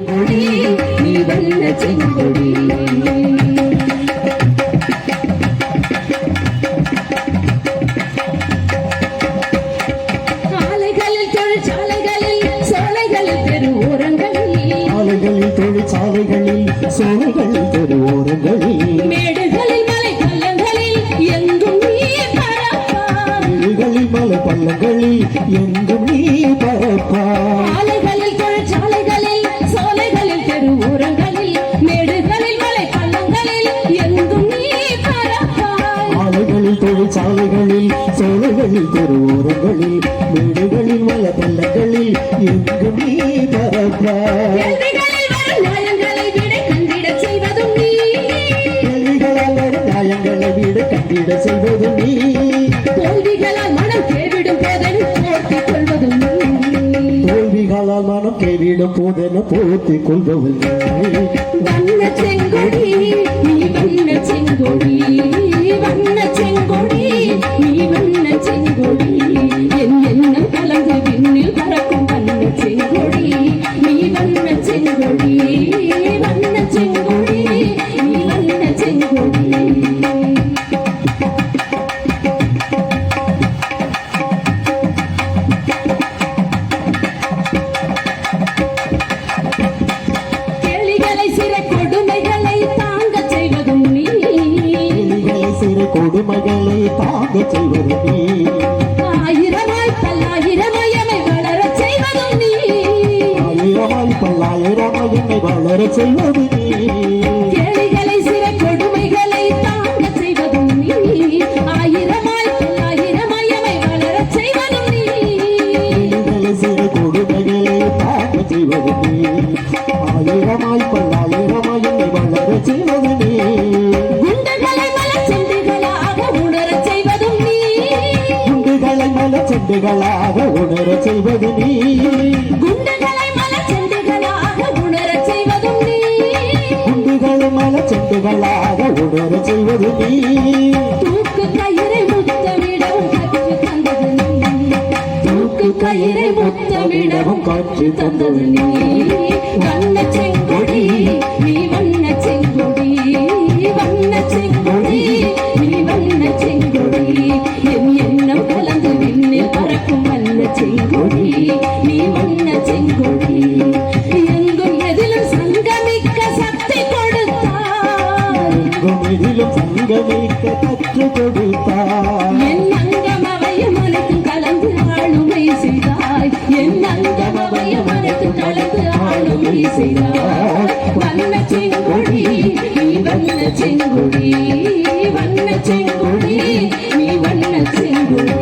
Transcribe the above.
நீ வண்ண செங்கொடி ஆலைகளில் தொழிற்சாலைகளில் சாலைகளில் தெரு ஓரங்களில் சாலைகளில் தொழிற்சாலைகளில் சோலைகளில் தெருவோரங்களில். மேடுகளில் பள்ளங்களில் எங்கும் மலை பள்ளங்களில் எங்கும் நீ பரப்பா ஆலைகளில் ஆலைகளில் தொழிற்சாலைகளில் சோலைகளில் தெருவோரங்களில் வீடுகளில் மலை பள்ளங்களில் எங்கும் நீ நியாயங்களை விட கண்டிட செய்வது நீ. தோல்விகளால் மனம் கேவிடும் போதென போர்த்திக் கொள்வதும் நீ. தோல்விகளால் மனம் கைவிடும் போதென போர்த்திக் கொள்பவள் நீ. வண்ண செங்கொடி நீ வண்ண செங்கொடி வண்ண செங்கொடி நீ வண்ண செங்கொடி வண்ண செங்கொடி நீ வண்ண செங்கொடி. கொடுமைகளை தாங்க செய்வது நீ. வளர செய்வது கேளிகளை சிற கொடுமைகளை தாங்கச் செய்வதும் நீ. ஆயிரமாய் பல்லாயிரமாய் அவை வளரச் செய்வதும் நீ. எலிகளை சிறு கொடுமைகளை தாங்க செய்வது நீ. ஆயிரமாய் பல்லாயிரமாய் என்னை வளர செய்வது நீ. குண்டுகளை மலச்செண்டுகளாக உணரச் செய்வதும் நீ. குண்டுகளை உணர செய்வது நீ. மல செண்டுகளாக உணர செய்வது நீ தூக்கு கயிறை முத்தமிடவும் கற்று தந்தது நீ தூக்கு கயிறை முத்தமிடவும் கற்று தந்தது நீ வண்ண செங்கொடி நீ வண்ண செங்கொடி வண்ண செங்கொடி நீ வண்ண செங்கொடி என் எண்ணம் கலந்து விண்ணில் பறக்கும் வண்ண செங்கொடி நீ வண்ண செங்கொடி அங்கமிடிலும் சங்கமிக்க கற்று கொடுத்தார் என் அங்கம் அவையும் அனைத்தும் கலந்து ஆளுமை செய்தாய். என் அங்கம் கலந்து ஆளுமை செய்தார் வண்ண செங்கொடி நீ வண்ண செங்கொடி வண்ண செங்கொடி நீ வண்ண செங்கொடி.